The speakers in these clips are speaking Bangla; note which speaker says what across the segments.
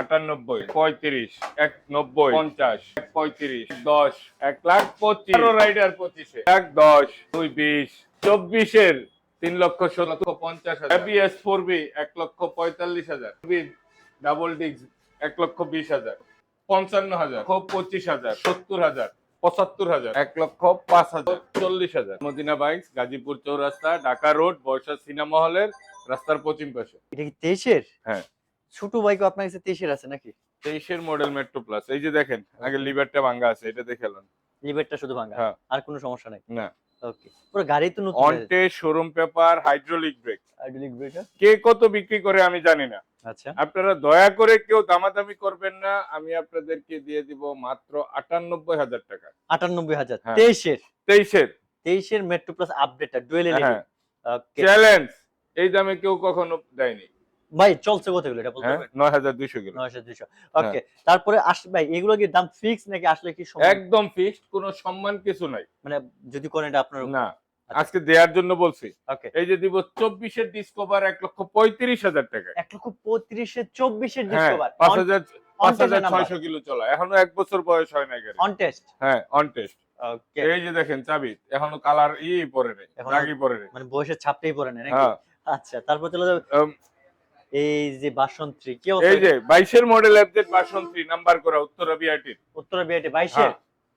Speaker 1: আটানব্বই পঁয়ত্রিশ এক নব্বই পঞ্চাশ এক পঁয়ত্রিশ দশ এক লাখ পঁচিশ রাইডার পঁচিশে। এক দশ দুই বিশ। চব্বিশের তিন লক্ষ ষোলো পঞ্চাশ হাজার। এবিএস ফোর বি এক লক্ষ পঁয়তাল্লিশ হাজার। ডাবল ডিক্স এক লক্ষ বিশ হাজার। পঞ্চান্ন হাজার। খুব পঁচিশ হাজার। সত্তর হাজার। পঁচাত্তর হাজার। এক লক্ষ পাঁচ হাজার। চল্লিশ হাজার। Madina bike Gazipur Chowrasta Dhaka road Barsha cinema হলের রাস্তার পশ্চিম পাশে।
Speaker 2: এটা কি তেইশের?
Speaker 1: হ্যাঁ।
Speaker 2: ছোট বাইকও আপনার কাছে তেইশের আছে নাকি?
Speaker 1: তেইশের মডেল মেট্রো প্লাস এই যে দেখেন আগে লিভারটা ভাঙ্গা আছে এটা দেখে এলেন
Speaker 2: লিভারটা শুধু ভাঙা
Speaker 1: হ্যাঁ।
Speaker 2: আর কোনো সমস্যা নাই?
Speaker 1: না।
Speaker 2: ওকে পুরো গাড়ি তো নতুন
Speaker 1: অনটে showroom paper hydraulic brake
Speaker 2: hydraulic
Speaker 1: কে কত বিক্রি করে আমি জানি না।
Speaker 2: আচ্ছা।
Speaker 1: আপনারা দয়া করে কেউ দামাদামি করবেন না আমি আপনাদেরকে দিয়ে দিব মাত্র আটানব্বই হাজার টাকা।
Speaker 2: আটানব্বই হাজার।
Speaker 1: হ্যাঁ।
Speaker 2: তেইশের?
Speaker 1: তেইশের।
Speaker 2: তেইশের মেট্রো প্লাস আপডেটটা ডুয়েল ওকে
Speaker 1: চ্যালেঞ্জ এই দামে কেউ কখনো দেয়নি।
Speaker 2: ভাই চলছে কত এগুলো? এটা বলতে
Speaker 1: হ্যাঁ
Speaker 2: পারবেন
Speaker 1: নয় হাজার দুইশো কিলো।
Speaker 2: নয়শো দুইশো। ওকে তারপরে আস ভাই এগুলো কি দাম ফিক্স নাকি আসলে কি?
Speaker 1: একদম ফিক্সড কোনো সম্মান কিছু নাই।
Speaker 2: মানে যদি করেন এটা আপনার
Speaker 1: না আজকে দেওয়ার জন্য বলছি।
Speaker 2: ওকে
Speaker 1: এই যে দিব চব্বিশের ডিসকভার এক লক্ষ পঁয়ত্রিশ হাজার টাকা
Speaker 2: এক লক্ষ পঁয়ত্রিশে চব্বিশের
Speaker 1: হ্যাঁ
Speaker 2: ডিসকভার
Speaker 1: পাঁচ হাজার পাঁচ হাজার ছয়শো কিলো চলা। এখনও এক বছর বয়স হয় না
Speaker 2: অন টেস্ট
Speaker 1: হ্যাঁ অন টেস্ট এই যে দেখেন চাবি এখনও কালার ই পরে নেই দাগি পরে নেই।
Speaker 2: মানে বয়সের ছাপটাই পরে নেই
Speaker 1: হ্যাঁ।
Speaker 2: আচ্ছা তারপর চলে যাবে এই যে বাসন্তী কি
Speaker 1: এই যে বাইশের মডেল ভার্সন থ্রি নাম্বার করা উত্তরা বিআরটির
Speaker 2: উত্তর বিআইটি বাইশের?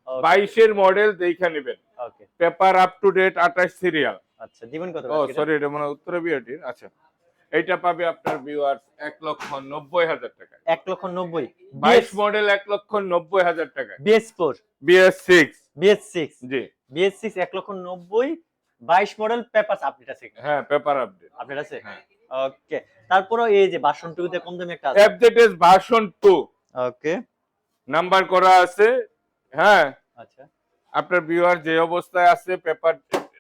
Speaker 1: বাইশের মডেল দেখা নেবেন।
Speaker 2: Okay
Speaker 1: paper up to date আঠাশ সিরিয়াল
Speaker 2: আচ্ছা দিবেন কত
Speaker 1: ও সরি এটা? মনে হয় উত্তরা বিআরটির আচ্ছা। এইটা পাবে আপনার ভিউয়ার্স এক লক্ষ নব্বই হাজার টাকা
Speaker 2: এক লক্ষ নব্বই।
Speaker 1: বাইশ মডেল এক লক্ষ নব্বই হাজার টাকা
Speaker 2: BS four
Speaker 1: BS six
Speaker 2: BS six
Speaker 1: জি।
Speaker 2: বিএস সিক্স এক লক্ষ নব্বই। বাইশ মডেল পেপার আপডেট আছে
Speaker 1: হ্যাঁ পেপার আপডেট
Speaker 2: আপডেট আছে?
Speaker 1: হ্যাঁ।
Speaker 2: ওকে তারপরে এই যে বাসন্তীতে কম দামি একটা আছে।
Speaker 1: FZS version two
Speaker 2: okay
Speaker 1: number করা আছে। হ্যাঁ।
Speaker 2: আচ্ছা।
Speaker 1: আপনার ভিউয়ার যে অবস্থায় আছে paper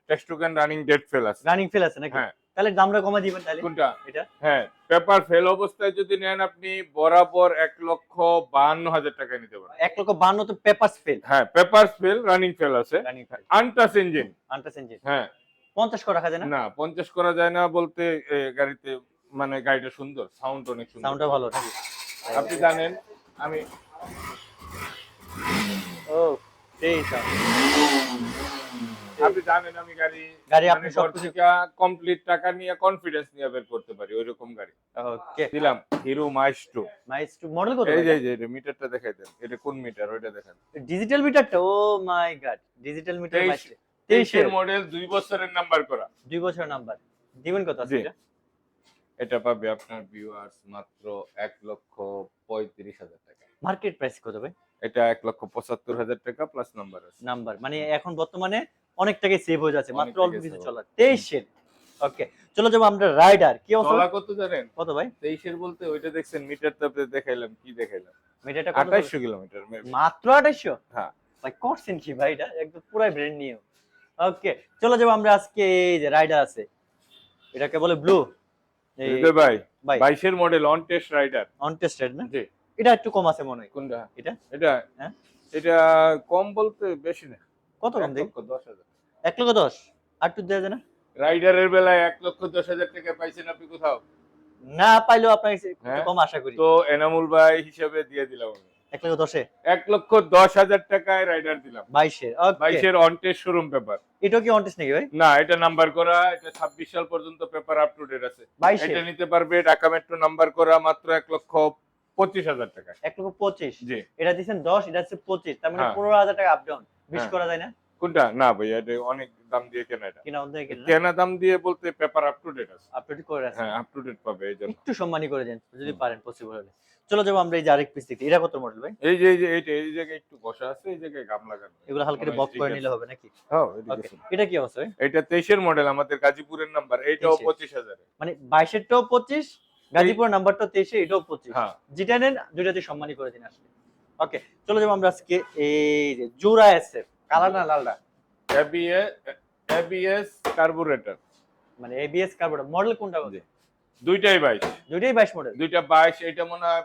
Speaker 1: tax token running date fail আছে।
Speaker 2: রানিং ফেল আছে নাকি?
Speaker 1: হ্যাঁ।
Speaker 2: তাহলে দামটা কমা দিবেন তাহলে।
Speaker 1: কোনটা?
Speaker 2: এটা।
Speaker 1: হ্যাঁ। পেপার ফেল অবস্থায় যদি নেন আপনি বরাবর এক লক্ষ বাহান্ন হাজার টাকা নিতে পারেন।
Speaker 2: এক লক্ষ বান্ন তো পেপার ফেল
Speaker 1: হ্যাঁ পেপার ফেল রানিং ফেল আছে।
Speaker 2: Running fail
Speaker 1: untouched engine
Speaker 2: untouched engine
Speaker 1: হ্যাঁ।
Speaker 2: পঞ্চাশ করে রাখা যায় না?
Speaker 1: না পঞ্চাশ করা যায় না বলতে গাড়িতে মানে গাড়িটা সুন্দর সাউন্ড অনেক সুন্দর।
Speaker 2: সাউন্ডটা ভালো
Speaker 1: আপনি জানেন আমি
Speaker 2: ও এই
Speaker 1: আপনি জানেন আমি গাড়ি
Speaker 2: গাড়ি
Speaker 1: মানে
Speaker 2: আপনি সবকিছু
Speaker 1: কমপ্লিট টাকা নিয়ে কনফিডেন্স নিয়ে বের করতে পারি ওই রকম গাড়ি।
Speaker 2: ওকে
Speaker 1: দিলাম হিরো মাইস্ট্রো
Speaker 2: নাইস টু মডেল কত
Speaker 1: এই যে এই মিটারটা দেখাই দেন এটা কোন মিটার ওইটা দেখেন।
Speaker 2: ডিজিটাল মিটারটা ও মাই গড ডিজিটাল মিটার
Speaker 1: তেইশ-
Speaker 2: তেইশের
Speaker 1: মডেল দুই বছরের নাম্বার করা।
Speaker 2: দুই বছর নাম্বার দিবেন কত আছে এটা?
Speaker 1: পাবে আপনার ভিউয়ার্স মাত্র এক লক্ষ পঁয়ত্রিশ হাজার টাকা।
Speaker 2: মার্কেট প্রাইস কত ভাই?
Speaker 1: এটা এক লক্ষ পঁচাত্তর হাজার টাকা প্লাস নাম্বার আছে।
Speaker 2: নাম্বার মানে এখন বর্তমানে অনেক টাকাই সেভ হয়ে যাচ্ছে মাত্র অল্প কিছু
Speaker 1: save
Speaker 2: চলা। তেইশের ওকে চলো যাব আমরা রাইডার কি অবস্থা?
Speaker 1: কত জানেন?
Speaker 2: কত ভাই?
Speaker 1: তেইশের বলতে ওইটা দেখছেন মিটার তাপে দেখাইলাম কি দেখাইলাম?
Speaker 2: মিটারটা
Speaker 1: আঠাইশশো কিলোমিটার
Speaker 2: মাত্র আঠাইশো
Speaker 1: হ্যাঁ।
Speaker 2: ভাই করছেন কি ভাই এটা? একদম পুরাই ব্র্যান্ড নিউ ওকে চলো যাব আমরা আজকে এই যে রাইডার আছে। এটাকে বলে ব্লু
Speaker 1: ভাই
Speaker 2: ভাই।
Speaker 1: বাইশের model on test rider on
Speaker 2: untested না?
Speaker 1: জি।
Speaker 2: এটা একটু কম আছে মনে হয়।
Speaker 1: কোনটা?
Speaker 2: এটা?
Speaker 1: এটা?
Speaker 2: হ্যাঁ।
Speaker 1: এটা কম বলতে বেশি না।
Speaker 2: কত কম দেখি?
Speaker 1: লক্ষ দশ হাজার।
Speaker 2: এক লক্ষ দশ। আর একটু দেওয়া যায় না?
Speaker 1: রাইডারের বেলায় এক লক্ষ দশ হাজার টাকা পাইছেন আপনি কোথাও?
Speaker 2: না পাইলেও আপনার কাছে একটু
Speaker 1: হ্যাঁ।
Speaker 2: কম আশা করি।
Speaker 1: তো এনামুল ভাই হিসেবে দিয়ে দিলাম আমি।
Speaker 2: এক লক্ষ দশে?
Speaker 1: এক লক্ষ দশ হাজার টাকায় রাইডার দিলাম।
Speaker 2: বাইশে
Speaker 1: বাইশের অনটেস্ট শোরুম পেপার
Speaker 2: এটাও কি অনটেস্ট নাকি ভাই?
Speaker 1: না এটা নাম্বার করা এটা ছাব্বিশ সাল পর্যন্ত পেপার আপ টু ডেট আছে। এটা নিতে পারবে ঢাকা মেট্রো নাম্বার করা মাত্র এক লক্ষ পঁচিশ হাজার টাকা
Speaker 2: এক লক্ষ পঁচিশ? এটা দিচ্ছেন দশ এটা হচ্ছে পঁচিশ তার মানে
Speaker 1: হ্যাঁ।
Speaker 2: পনেরো হাজার টাকা আপ ডাউন বিশ
Speaker 1: হ্যাঁ।
Speaker 2: করা যায় না?
Speaker 1: কোনটা? না ভাইয়া এটা অনেক দাম দিয়ে কেনা এটা।
Speaker 2: কিনা
Speaker 1: দাম দিয়ে বলতে পেপার আপ টু ডেট আছে।
Speaker 2: আপডেট করে রাখছেন।
Speaker 1: হ্যাঁ আপ টু ডেট পাবে
Speaker 2: একটু সম্মানী করে দেন যদি পারেন পসিবল হলে। চলো যাব আমরা এই যে আরেক পিস দেখি এটা কত মডেল ভাই?
Speaker 1: এই যে এই যে এইটা এই জায়গায় একটু ঘষা আছে এই জায়গায় গাম লাগানো
Speaker 2: এগুলো হালকা
Speaker 1: মনে হয়
Speaker 2: বক করে নিলে হবে নাকি?
Speaker 1: হ্যাঁ
Speaker 2: এটা কি ভাই?
Speaker 1: এটা তেইশের মডেল আমাদের গাজীপুরের নাম্বার এইটাও
Speaker 2: 23
Speaker 1: পঁচিশ হাজারে
Speaker 2: মানে বাইশেরটাও পঁচিশ গাজীপুর নাম্বারটা তেইশে এটাও পঁচিশ।
Speaker 1: হ্যাঁ।
Speaker 2: যেটা নেন দুইটাতে সম্মানী করে দিন আসলে। ওকে চলো যাব আমরা আজকে এই যে জোড়া এসএফ কালার না লালটা?
Speaker 1: এবিএস এবিএস কার্বুরেটর
Speaker 2: মানে এবিএস কার্বোর্ড মডেল কোনটা বলছে
Speaker 1: দুইটাই বাইশ।
Speaker 2: দুইটাই বাইশ মডেল
Speaker 1: দুইটা বাইশ এটা মনে হয়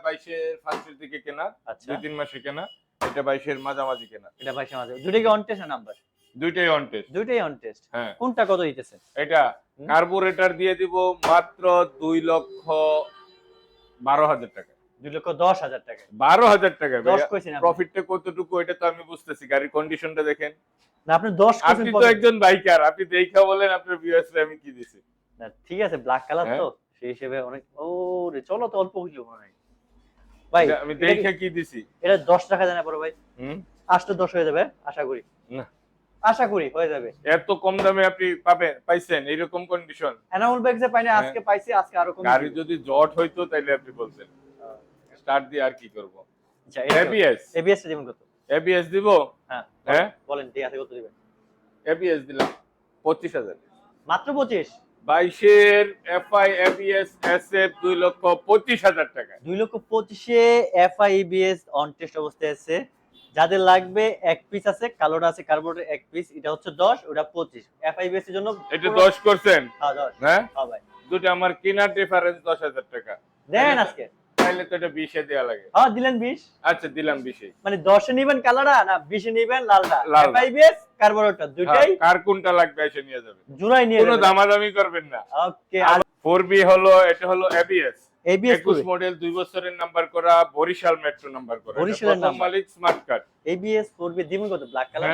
Speaker 1: ফার্স্টের দিকে কেনা
Speaker 2: আচ্ছা।
Speaker 1: দুই তিন মাসে কেনা এটা বাইশের মাঝামাঝি কেনা।
Speaker 2: এটা কি অন টেস্ট নাম্বার
Speaker 1: দুইটাই অন টেস্ট
Speaker 2: দুইটাই অন টেস্ট
Speaker 1: হ্যাঁ।
Speaker 2: কোনটা কত দিতেছে?
Speaker 1: এটা। দিয়ে দিব মাত্র দুই লক্ষ বারো হাজার টাকা।
Speaker 2: লক্ষ দশ হাজার টাকা।
Speaker 1: বারো হাজার টাকা
Speaker 2: কইছেন।
Speaker 1: প্রফিটটা কতটুকু এটা তো আমি বুঝতেছি গাড়ির কন্ডিশনটা দেখেন।
Speaker 2: না আপনি
Speaker 1: তো একজন বাইকার আপনি দেখা বলেন আপনার আমি কি দিছি।
Speaker 2: না, ঠিক আছে ব্ল্যাক কালার
Speaker 1: হ্যাঁ।
Speaker 2: তো সেই হিসেবে অনেক ও রে চলো তো অল্প হইল মনে ভাই
Speaker 1: আমি দেখে
Speaker 2: কি-
Speaker 1: দিছি?
Speaker 2: এটা দশ টাকা জানা পড়ো ভাই।
Speaker 1: হুম?
Speaker 2: আসলে হয়ে যাবে আশা করি।
Speaker 1: না।
Speaker 2: আশা করি হয়ে যাবে।
Speaker 1: এত কম দামে আপনি পাবেন পাইছেন এইরকম কন্ডিশন
Speaker 2: এনামুল ব্যাগ যে পাইনি
Speaker 1: হ্যাঁ।
Speaker 2: আজকে পাইছি আজকে আরও কম
Speaker 1: গাড়ি যদি জট হইতো তাইলে আপনি বলতেন স্টার্ট দিয়ে আর কি করব?
Speaker 2: আচ্ছা
Speaker 1: এবিএস
Speaker 2: এবিএস যেমন কত?
Speaker 1: এবিএস দিব?
Speaker 2: হ্যাঁ
Speaker 1: হ্যাঁ?
Speaker 2: বলেন ঠিক আছে কত দিবেন?
Speaker 1: এবিএস দিলাম পঁচিশ হাজার।
Speaker 2: মাত্র পঁচিশ?
Speaker 1: বাইশের এফআই এবিএস এসএফ দুই লক্ষ পঁচিশ হাজার টাকা
Speaker 2: দুই লক্ষ পঁচিশে এফআই এবিএস অন টেস্ট অবস্থায় আছে। যাদের লাগবে এক পিস আছে কালোটা আছে কার্বোর্ডের এক পিস এটা হচ্ছে দশ ওটা পঁচিশ। এফআইবিএস এর জন্য
Speaker 1: এটা দশ করছেন?
Speaker 2: হ্যাঁ দশ।
Speaker 1: হ্যাঁ?
Speaker 2: হ্যাঁ ভাই।
Speaker 1: দুটো আমার কিনার ডিফারেন্স দশ হাজার টাকা।
Speaker 2: দেন আজকে।
Speaker 1: তাইলে তো এটা বিশে দেওয়া লাগে।
Speaker 2: হ্যাঁ দিলেন বিশ।
Speaker 1: আচ্ছা দিলাম বিশে।
Speaker 2: মানে দশে নিবেন কালারটা না বিশে নিবেন লালটা
Speaker 1: লালটা।
Speaker 2: এফআইবিএস কার্বোরেটর দুইটাই
Speaker 1: হ্যাঁ, কার কোনটা লাগবে এসে নিয়ে যাবে
Speaker 2: জোড়াই নিয়ে
Speaker 1: কোনো দামাদামি করবেন না।
Speaker 2: ওকে
Speaker 1: ফোর বি হলো এটা হলো এবিএস
Speaker 2: এবিএস
Speaker 1: একুশ মডেল দুই বছরের নাম্বার করা বরিশাল মেট্রো নাম্বার করা।
Speaker 2: নাম্বার।
Speaker 1: মালিক স্মার্ট কার্ড
Speaker 2: এবিএস করবে দিবেন কত? ব্ল্যাক কালার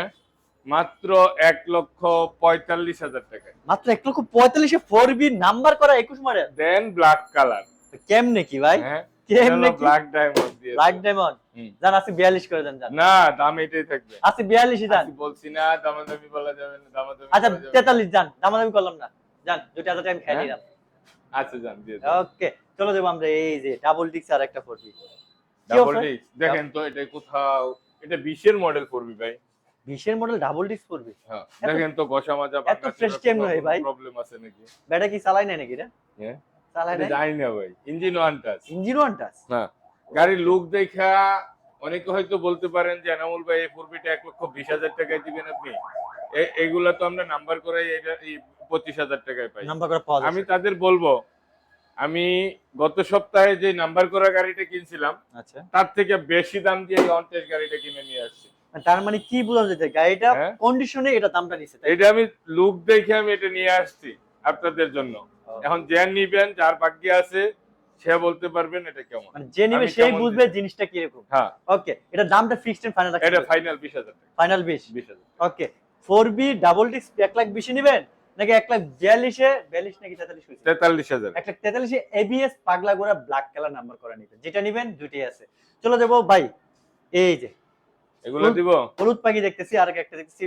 Speaker 1: মাত্র এক লক্ষ পঁয়তাল্লিশ হাজার টাকা।
Speaker 2: মাত্র এক লক্ষ পঁয়তাল্লিশে ফোর বি নাম্বার করা একুশ মডেল
Speaker 1: দেন ব্ল্যাক কালার
Speaker 2: কেমনে কি ভাই?
Speaker 1: হ্যাঁ
Speaker 2: কেমনে
Speaker 1: ব্ল্যাক ডায়মন্ড দিয়ে
Speaker 2: ব্ল্যাক ডায়মন্ড জান আছে বিয়াল্লিশ করে দেন জান।
Speaker 1: না দাম এটাই থাকবে।
Speaker 2: আছে বিয়াল্লিশই জান
Speaker 1: বলছি না দামাদামি বলা যাবে না দামাদামি
Speaker 2: আচ্ছা
Speaker 1: করা যাবে না।
Speaker 2: তেতাল্লিশ জান দামাদামি করলাম না। জান টাইম খেয়ে
Speaker 1: হ্যাঁ?
Speaker 2: নিলাম।
Speaker 1: আচ্ছা জান দিয়ে
Speaker 2: ওকে চলো যাব আমরা এই যে ডাবল ডিক্স আর একটা ফোর
Speaker 1: ডাবল
Speaker 2: offer?
Speaker 1: দেখেন তো এটা কোথাও এটা বিশের মডেল করবি ভাই।
Speaker 2: বিশের মডেল ডাবল ডিক্স ফোর বি
Speaker 1: হ্যাঁ
Speaker 2: এত-
Speaker 1: দেখেন তো গসা মাজা
Speaker 2: এত ভাই।
Speaker 1: প্রবলেম আছে নাকি?
Speaker 2: ব্যাটা কি চালাই নাই নাকি রে
Speaker 1: হ্যাঁ?
Speaker 2: চালাই
Speaker 1: এটা জানি না ভাই। Engine one touch
Speaker 2: engine one touch
Speaker 1: হ্যাঁ গাড়ির লুক দেখা অনেকে হয়তো বলতে পারেন যে এনামুল ভাই এই পূর্বিটা এক লক্ষ বিশ হাজার টাকায় দিবেন আপনি? এগুলা তো আমরা নাম্বার করাই এটা পঁচিশ হাজার টাকায় পাই।
Speaker 2: নাম্বার করে পাওয়া
Speaker 1: আমি তাদের বলব আমি গত সপ্তাহে যে নাম্বার করা গাড়িটা কিনছিলাম
Speaker 2: আচ্ছা।
Speaker 1: তার থেকে বেশি দাম দিয়ে অনটেস্ট গাড়িটা কিনে নিয়ে আসছি।
Speaker 2: তার মানে কি বোঝা যাচ্ছে গাড়িটা
Speaker 1: হ্যাঁ।
Speaker 2: কন্ডিশনে এটা দামটা নিচ্ছে
Speaker 1: এটা আমি লুক দেখে আমি এটা নিয়ে আসছি আপনাদের জন্য। এখন যে নিবেন যার ভাগ্যে আছে সে বলতে পারবেন এটা কেমন।
Speaker 2: মানে যে নিবে সেই বুঝবে? জিনিসটা কীরকম।
Speaker 1: হ্যাঁ।
Speaker 2: ওকে এটা দামটা ফিক্সড এন্ড ফাইনাল
Speaker 1: এটা ফাইনাল বিশ হাজার টাকা।
Speaker 2: ফাইনাল বিশ?
Speaker 1: বিশ হাজার
Speaker 2: okay four B double disc এক লাখ বিশে নিবেন? নাকি এক লাখ বিয়াল্লিশে বিয়াল্লিশ নাকি তেতাল্লিশ হয়েছে?
Speaker 1: তেতাল্লিশ হাজার।
Speaker 2: এক লাখ তেতাল্লিশে এবিএস পাগলা গোড়া ব্ল্যাক কালার নাম্বার করা নিবেন যেটা নিবেন দুইটাই আছে। চলো যাব ভাই এই যে।
Speaker 1: এগুলো দিব?
Speaker 2: হলুদ পাখি দেখতেছি আর একটা দেখতেছি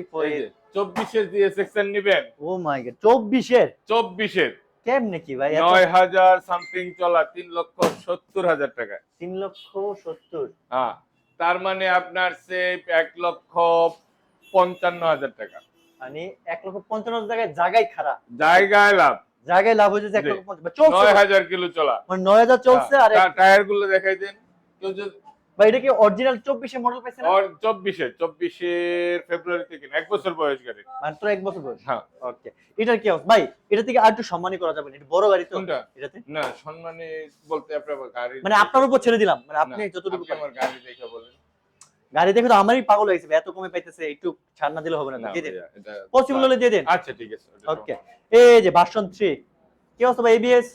Speaker 1: চব্বিশের দিয়ে সেকশন নিবেন।
Speaker 2: ও মাই গড চব্বিশের?
Speaker 1: চব্বিশের।
Speaker 2: কেমনে কি ভাই? এত?
Speaker 1: নয় হাজার সামথিং চলা তিন লক্ষ সত্তর হাজার টাকা
Speaker 2: তিন লক্ষ সত্তর?
Speaker 1: হ্যাঁ তার মানে আপনার সেফ এক লক্ষ পঞ্চান্ন হাজার টাকা।
Speaker 2: মানে এক লক্ষ পঞ্চান্ন হাজার টাকায় জায়গায় খারাপ
Speaker 1: জায়গায় লাভ।
Speaker 2: জায়গায় লাভ হয়েছে এক লক্ষ পঞ্চান্ন চলছে।
Speaker 1: নয় হাজার কিলো চলা।
Speaker 2: মানে নয় হাজার চলছে আর
Speaker 1: টায়ারগুলো দেখাই দেন। কেউ যদি
Speaker 2: বা এটা কি অরিজিনাল চব্বিশে মডেল পাইছে না?
Speaker 1: আর চব্বিশে চব্বিশের ফেব্রুয়ারি থেকে এক বছর বয়স গাড়ি
Speaker 2: মাত্র এক বছর বয়স?
Speaker 1: হ্যাঁ।
Speaker 2: ওকে এটার কি? ভাই এটা থেকে আর একটু সম্মানই করা যাবে এটা বড় গাড়ি তো এটাতে।
Speaker 1: না সম্মানে বলতে আপনার গাড়ি
Speaker 2: মানে আপনার উপর ছেড়ে দিলাম। মানে আপনি যতটুকু
Speaker 1: আমার গাড়ি দেখে বলেন।
Speaker 2: গাড়ি দেখে তো আমারই পাগল হয়েছে এত কমে পাইতেছে একটু ছাড় না দিলে হবে না
Speaker 1: না
Speaker 2: দিয়ে দেন। পসিবল হলে দিয়ে দেন।
Speaker 1: আচ্ছা ঠিক আছে
Speaker 2: ওকে এই যে ভার্সন 3 কি অবস্থা ভাই? এবিএস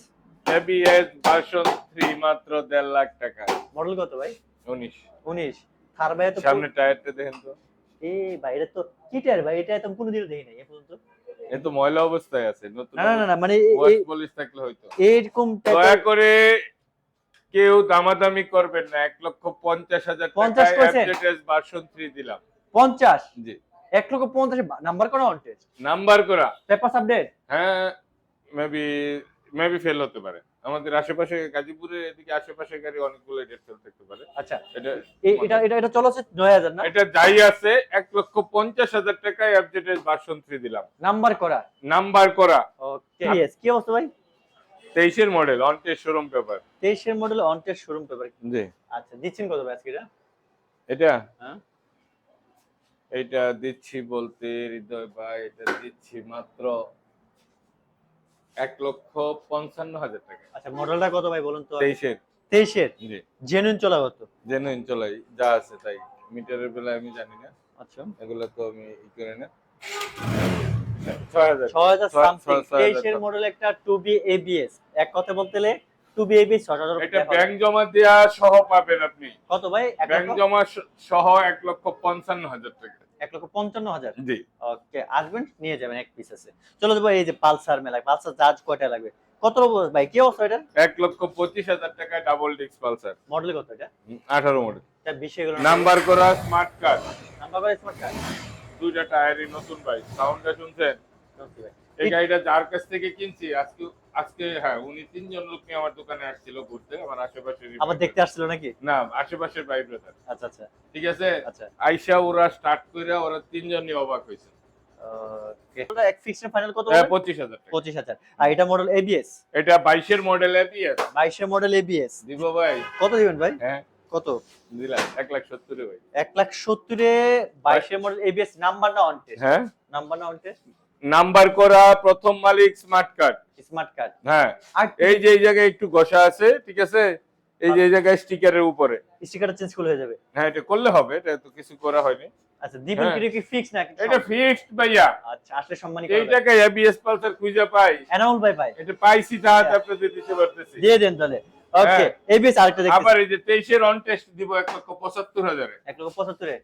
Speaker 1: এবিএস ভার্সন 3 মাত্র 1.5 লাখ টাকা।
Speaker 2: মডেল কত ভাই?
Speaker 1: 19
Speaker 2: 19 থার ভাই তো
Speaker 1: সামনে টায়ারটা দেখেন তো।
Speaker 2: এই ভাই এটা তো কিটার ভাই? এটা তো কোনোদিনও দেখি নাই এ পর্যন্ত।
Speaker 1: এ তো ময়লা অবস্থায় আছে নতুন
Speaker 2: না না না, না মানে এ-
Speaker 1: ওয়াশ
Speaker 2: এ-
Speaker 1: পলিশ থাকলে হয়তো।
Speaker 2: এরকম
Speaker 1: দয়া করে কেউ দামাদামি করবেন না। এক লক্ষ পঞ্চাশ হাজার
Speaker 2: 50 কইছেন?
Speaker 1: ভার্সন থ্রি দিলাম।
Speaker 2: 50
Speaker 1: জি।
Speaker 2: এক লক্ষ 50 নাম্বার অন টেস্ট
Speaker 1: নাম্বার করা।
Speaker 2: আপডেট
Speaker 1: হ্যাঁ মেবি মেবি ফেল হতে পারে। আমাদের আশেপাশে গাজীপুরের এদিকে আশেপাশে গাড়ি অনেকগুলো ডেট ফেল থাকতে পারে।
Speaker 2: আচ্ছা।
Speaker 1: এটা
Speaker 2: এটা এটা এটা চলছে 9000 না?
Speaker 1: এটা যাই আছে এক লক্ষ পঞ্চাশ হাজার টাকায় এফজেড ভার্সন থ্রি দিলাম।
Speaker 2: নাম্বার করা?
Speaker 1: নাম্বার করা।
Speaker 2: ওকে ইয়েস কি অবস্থা ভাই?
Speaker 1: তেইশের মডেল অনটেস শোরুম পেপার
Speaker 2: 23 এর model on test showroom paper
Speaker 1: জি।
Speaker 2: আচ্ছা দিচ্ছেন কত ভাই আজকে এটা?
Speaker 1: এটা?
Speaker 2: হ্যাঁ।
Speaker 1: এটা দিচ্ছি বলতে হৃদয় ভাই এটা দিচ্ছি মাত্র এক লক্ষ পঞ্চান্ন হাজার টাকা।
Speaker 2: আচ্ছা মডেলটা কত ভাই বলুন তো?
Speaker 1: তেইশের।
Speaker 2: 23 এর
Speaker 1: জি।
Speaker 2: জেনুইন চলা কত?
Speaker 1: জেনুইন চলাই যা আছে তাই। মিটারের বেলায় আমি জানি না।
Speaker 2: আচ্ছা।
Speaker 1: এগুলো তো আমি ই করে না ছয় হাজার।
Speaker 2: 6000
Speaker 1: ছয়-
Speaker 2: সামথিং
Speaker 1: ছয়- ছয় হাজার
Speaker 2: 23 এর
Speaker 1: টাকা।
Speaker 2: মডেল একটা 2B ABS এক কথা বলতে গেলে এবিএস
Speaker 1: এটা ব্যাংক জমা দেওয়া সহ পাবেন আপনি।
Speaker 2: কত ভাই?
Speaker 1: ব্যাংক জমা সহ এক লক্ষ পঞ্চান্ন হাজার টাকা।
Speaker 2: এক লক্ষ পঞ্চান্ন হাজার।
Speaker 1: জি।
Speaker 2: ওকে আসবেন নিয়ে যাবেন এক পিস আছে। চলো দেবো এই যে পালসার মেলা। পালসার চার্জ কয়টা লাগবে? কত ভাই? কি অবস্থা এটা
Speaker 1: এক লক্ষ পঁচিশ হাজার টাকা ডাবল ডিস্ক পালসার।
Speaker 2: মডেল কত এটা?
Speaker 1: আঠারো মডেল নাম্বার করা smart card
Speaker 2: number by smart card
Speaker 1: দুইটা টায়ারই নতুন বাইক সাউন্ডটা শুনছেন? এই গাড়িটা যার কাছ থেকে কিনছি আজকে আজকে হ্যাঁ উনি তিনজন লোক নিয়ে আমার দোকানে আসছিল ঘুরতে আমার আশেপাশে
Speaker 2: আবার দেখতে আসছিল নাকি?
Speaker 1: না আশেপাশের ভাই ব্রাদার
Speaker 2: আচ্ছা আচ্ছা।
Speaker 1: ঠিক আছে?
Speaker 2: আচ্ছা।
Speaker 1: আইসা ওরা স্টার্ট করে ওরা তিনজনই অবাক হয়েছে
Speaker 2: এক ফিক্সড ফাইনাল কত
Speaker 1: হ্যাঁ,
Speaker 2: আর এটা মডেল এবিএস
Speaker 1: এটা মডেল
Speaker 2: মডেল এবিএস
Speaker 1: দিব ভাই।
Speaker 2: কত দিবেন ভাই?
Speaker 1: হ্যাঁ।
Speaker 2: কত?
Speaker 1: দিলাম লাখ সত্তরে ভাই।
Speaker 2: এক লাখ মডেল এবিএস নাম্বার না অন টেস্ট
Speaker 1: হ্যাঁ।
Speaker 2: নাম্বার না অন টেস্ট
Speaker 1: নাম্বার করা প্রথম মালিক স্মার্ট কার্ড।
Speaker 2: Smart card.
Speaker 1: হ্যাঁ। এই যে এই জায়গায় একটু ঘষা আছে ঠিক আছে? এই যে এই জায়গায় স্টিকারের উপরে।
Speaker 2: স্টিকারটা চেঞ্জ করলে হয়ে যাবে।
Speaker 1: হ্যাঁ এটা করলে হবে এটা তো কিছু করা হয়নি।
Speaker 2: আচ্ছা দিবেন। কি কি ফিক্স না
Speaker 1: এটা ফিক্সড ভাইয়া।
Speaker 2: আচ্ছা আসলে সম্মানী
Speaker 1: এই টাকায় এবিএস পালসার খুঁজে পাই।
Speaker 2: এনাউল ভাই ভাই
Speaker 1: এটা পাইছি তাহাতে আপনাদের দিতে পারতেছি।
Speaker 2: দিয়ে দেন তাহলে। ওকে
Speaker 1: হ্যাঁ।
Speaker 2: এবিএস আরেকটা দেখতে
Speaker 1: আবার এই যে অন টেস্ট দিব লক্ষ হাজারে।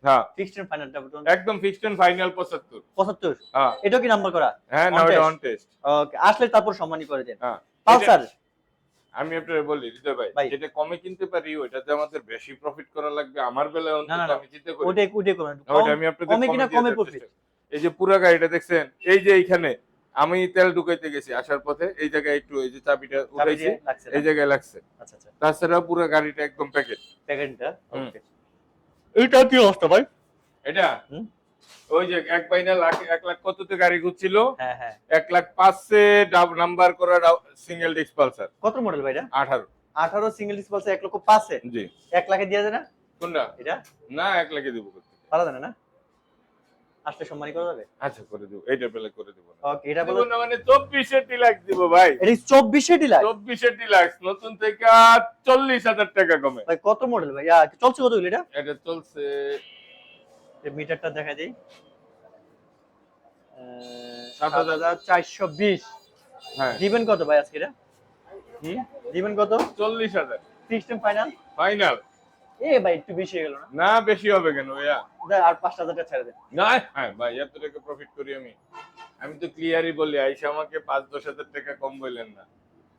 Speaker 1: হ্যাঁ।
Speaker 2: ফিক্সড ফাইনালটা
Speaker 1: একদম ফিক্সড এন্ড ফাইনাল হ্যাঁ।
Speaker 2: কি নাম্বার করা?
Speaker 1: হ্যাঁ না
Speaker 2: On
Speaker 1: অন টেস্ট
Speaker 2: ওকে আসলে তারপর সম্মানী করে দেন।
Speaker 1: হ্যাঁ।
Speaker 2: পালসার
Speaker 1: আমি আপনার বলি হৃদয় ভাই। যেটা কমে কিনতে পারি ওইটাতে আমাদের বেশি প্রফিট করা লাগবে। আমার বেলায় অন্তত আমি চিন্তা করি।
Speaker 2: ওটাই ওটাই করুন।
Speaker 1: আমি আপনাদের
Speaker 2: কমে কিনা কমে প্রফিট
Speaker 1: এই যে পুরো গাড়িটা দেখছেন এই যে এইখানে আমি তেল ঢুকাইতে গেছি আসার পথে এই জায়গায় একটু এই যে চাবিটা উঠাইছি এই জায়গায় লাগছে।
Speaker 2: আচ্ছা আচ্ছা।
Speaker 1: তাছাড়া পুরো গাড়িটা একদম প্যাকেট
Speaker 2: প্যাকেটটা এইটা কি অবস্থা ভাই?
Speaker 1: এটা? ওই যে এক বাইনা লাখ এক লাখ কততে গাড়ি ঘুরছিল?
Speaker 2: হ্যাঁ হ্যাঁ।
Speaker 1: এক লাখ পাঁচে ডাব নাম্বার করা সিঙ্গেল ডিস্ক পালসার
Speaker 2: কত মডেল ভাই এটা?
Speaker 1: আঠারো।
Speaker 2: আঠারো সিঙ্গেল ডিসপ্লে এক লক্ষ পাঁচে?
Speaker 1: জি।
Speaker 2: এক লাখে দিয়ে যায় না?
Speaker 1: কোনটা?
Speaker 2: এটা?
Speaker 1: না এক লাখে দিব।
Speaker 2: পারা যায় না? আসলে সম্মানী করা যাবে?
Speaker 1: আচ্ছা করে দিব। এইটা পেলে করে দিব
Speaker 2: ওকে এটা বলো।
Speaker 1: মানে চব্বিশে ডিলাক্স দিব ভাই।
Speaker 2: এটা চব্বিশে ডিলার
Speaker 1: চব্বিশে ডিলাক্স নতুন থেকে চল্লিশ হাজার টাকা কমে।
Speaker 2: ভাই কত মডেল ভাই? চলছে কত এটা?
Speaker 1: এটা চলছে
Speaker 2: এই মিটারটা দেখা দেই।
Speaker 1: সাত
Speaker 2: সাত
Speaker 1: হাজার।
Speaker 2: হাজার চারশো বিশ।
Speaker 1: হ্যাঁ।
Speaker 2: দিবেন কত ভাই আজকে এটা?
Speaker 1: হুম?
Speaker 2: দিবেন কত?
Speaker 1: চল্লিশ হাজার।
Speaker 2: ফাইনাল
Speaker 1: ফাইনাল
Speaker 2: এ ভাই একটু বেশি হয়ে গেল না?
Speaker 1: না বেশি হবে কেন ভাইয়া?
Speaker 2: আর পাঁচটা হাজার টাকা ছেড়ে দেন
Speaker 1: না হ্যাঁ ভাই এত টাকা প্রফিট করি আমি। আমি তো ক্লিয়ারই বলি আইসা আমাকে পাঁচ দশ হাজার টাকা কম বললেন না।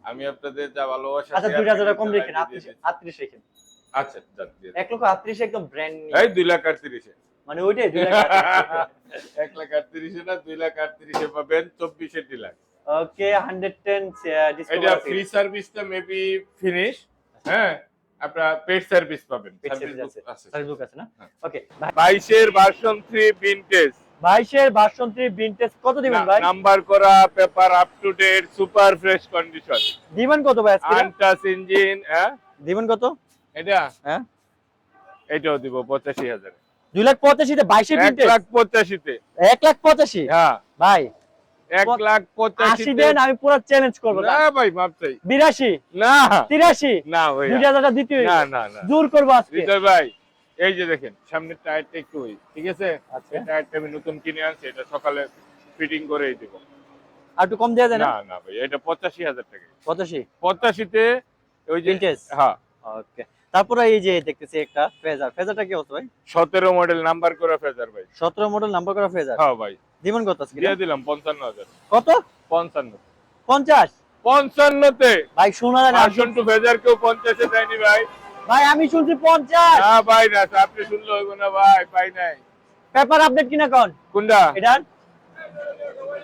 Speaker 1: আমি আপনাদের যা ভালোবাসা
Speaker 2: আচ্ছা দুই হাজার টাকা কম রেখেন আটত্রিশ রেখেন
Speaker 1: আচ্ছা
Speaker 2: এক লক্ষ আটত্রিশ একদম ব্র্যান্ড
Speaker 1: এই দুই লাখ আটত্রিশে
Speaker 2: মানে ওইটাই দুই লাখ
Speaker 1: এক লাখ আটত্রিশে না দুই লাখ আটত্রিশে পাবেন চব্বিশে ডিলাক
Speaker 2: ওকে হান্ড্রেড টেন
Speaker 1: এটা ফ্রি সার্ভিসটা মেবি ফিনিশ হ্যাঁ? আপনার পেড সার্ভিস পাবেন সার্ভিস
Speaker 2: service আছে। না। ওকে
Speaker 1: বাইশের ভার্সন থ্রি ভিনটেজ
Speaker 2: বাইশের ভার্সন থ্রি ভিনটেজ কত দিবেন ভাই?
Speaker 1: নাম্বার করা paper up to date super fresh condition
Speaker 2: দিবেন কত ভাই আজকে? এটা?
Speaker 1: আনটাচ ইঞ্জিন হ্যাঁ?
Speaker 2: দিবেন কত?
Speaker 1: এটা
Speaker 2: হ্যাঁ।
Speaker 1: এটাও দিব পঁচাশি হাজার।
Speaker 2: দুই লাখ পঁচাশিতে বাইশের
Speaker 1: এক
Speaker 2: ভিনটেজ
Speaker 1: লাখ পঁচাশিতে।
Speaker 2: এক লাখ পঁচাশি?
Speaker 1: হ্যাঁ।
Speaker 2: ভাই
Speaker 1: এক লাখ
Speaker 2: আশি
Speaker 1: পঁচাশিতে
Speaker 2: দেন আমি পুরো চ্যালেঞ্জ করব।
Speaker 1: না ভাই মাপ চাই
Speaker 2: বিরাশি?
Speaker 1: না।
Speaker 2: তিরাশি?
Speaker 1: না
Speaker 2: দুই
Speaker 1: ভাইয়া
Speaker 2: দিতে
Speaker 1: না না না।
Speaker 2: জোর করব আজকে।
Speaker 1: ভাই এই যে দেখেন সামনের টায়ারটা একটু ওই ঠিক আছে?
Speaker 2: আচ্ছা।
Speaker 1: টায়ারটা আমি নতুন কিনে আনছি এটা সকালে ফিটিং করেই দিব।
Speaker 2: আর একটু কম দেওয়া যায় না?
Speaker 1: না না ভাই এটা পঁচাশি হাজার টাকা।
Speaker 2: পঁচাশি?
Speaker 1: পঁচাশিতে ওই যে হ্যাঁ।
Speaker 2: ওকে তারপরে এই যে দেখতেছি একটা ফেজার। ফেজারটা কি হতো ভাই?
Speaker 1: সতেরো মডেল নাম্বার করা ফেজার ভাই।
Speaker 2: সতেরো মডেল নাম্বার করা ফেজার?
Speaker 1: হ্যাঁ ভাই।
Speaker 2: দিবেন কত আজকে?
Speaker 1: দিয়ে দিলাম পঞ্চান্ন হাজার।
Speaker 2: কত?
Speaker 1: পঞ্চান্ন।
Speaker 2: পঞ্চাশ?
Speaker 1: পঞ্চান্নতে।
Speaker 2: ভাই শোনা না।
Speaker 1: ভার্সন টু ফেজার কেউ পঞ্চাশে দেয়নি ভাই।
Speaker 2: ভাই আমি শুনছি পঞ্চাশ।
Speaker 1: না ভাই না আপনি শুনলে হইব না ভাই পাই নাই।
Speaker 2: পেপার আপডেট কিনা কোন?
Speaker 1: কোনটা?
Speaker 2: এটা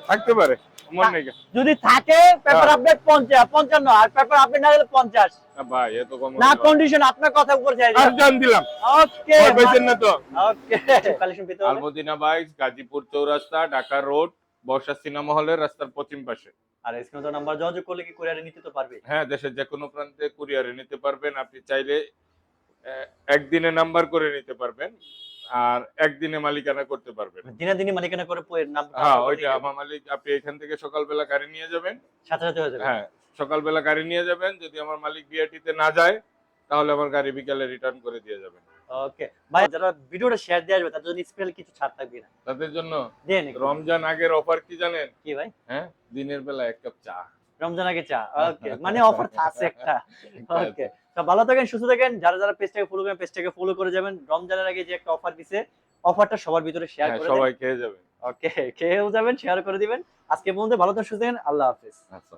Speaker 1: থাকতে পারে মন?
Speaker 2: যদি থাকে পেপার। আপডেট পঞ্চাশ পঞ্চান্ন আর পেপার আপডেট না হলে পঞ্চাশ।
Speaker 1: না ভাই এত কম
Speaker 2: না কন্ডিশন আপনার কথা উপর
Speaker 1: আর জান দিলাম।
Speaker 2: ওকে
Speaker 1: পাইছেন না তো।
Speaker 2: ওকে কালেকশন পেতে
Speaker 1: Almadina bike Gazipur Chowrasta Dhaka road Barsha cinema হলের রাস্তার পশ্চিম পাশে।
Speaker 2: আর স্ক্রিনে নাম্বার যোগাযোগ করলে কি কুরিয়ারে নিতে তো পারবে?
Speaker 1: হ্যাঁ দেশের যে কোনো প্রান্তে কুরিয়ারে নিতে পারবেন। আপনি চাইলে একদিনে নাম্বার করে নিতে পারবেন। আর একদিনে মালিকানা করতে পারবেন।
Speaker 2: দিনে দিনে মালিকানা করে নাম
Speaker 1: হ্যাঁ ওইটা আমার মালিক আপনি এখান থেকে সকালবেলা গাড়ি নিয়ে যাবেন।
Speaker 2: সাথে সাথে হয়ে যাবে।
Speaker 1: হ্যাঁ সকালবেলা গাড়ি নিয়ে যাবেন। যদি আমার মালিক বিআরটিতে না যায় তাহলে আমার গাড়ি বিকালে রিটার্ন করে দিয়ে যাবেন।
Speaker 2: ওকে ভাই যারা ভিডিওটা শেয়ার দিয়ে আসবে তাদের জন্য স্পেশাল কিছু ছাড় থাকবে না।
Speaker 1: তাদের জন্য রমজান আগের অফার কি জানেন?
Speaker 2: কি ভাই?
Speaker 1: হ্যাঁ দিনের বেলা এক কাপ চা।
Speaker 2: রমজান আগে চা। ওকে মানে অফার আছে একটা। ওকে তো ভালো থাকেন সুস্থ থাকেন। যারা যারা পেজটাকে ফলো করেন পেজটাকে ফলো করে যাবেন। রমজানের আগে যে একটা অফার দিছে অফারটা সবার ভিতরে শেয়ার
Speaker 1: হ্যাঁ,
Speaker 2: করে
Speaker 1: সবাই খেয়ে যাবেন
Speaker 2: ওকে খেয়েও যাবেন শেয়ার করে দিবেন। আজকে পর্যন্ত ভালো থাকেন সুস্থ থাকেন। আল্লাহ হাফেজ।
Speaker 1: আচ্ছা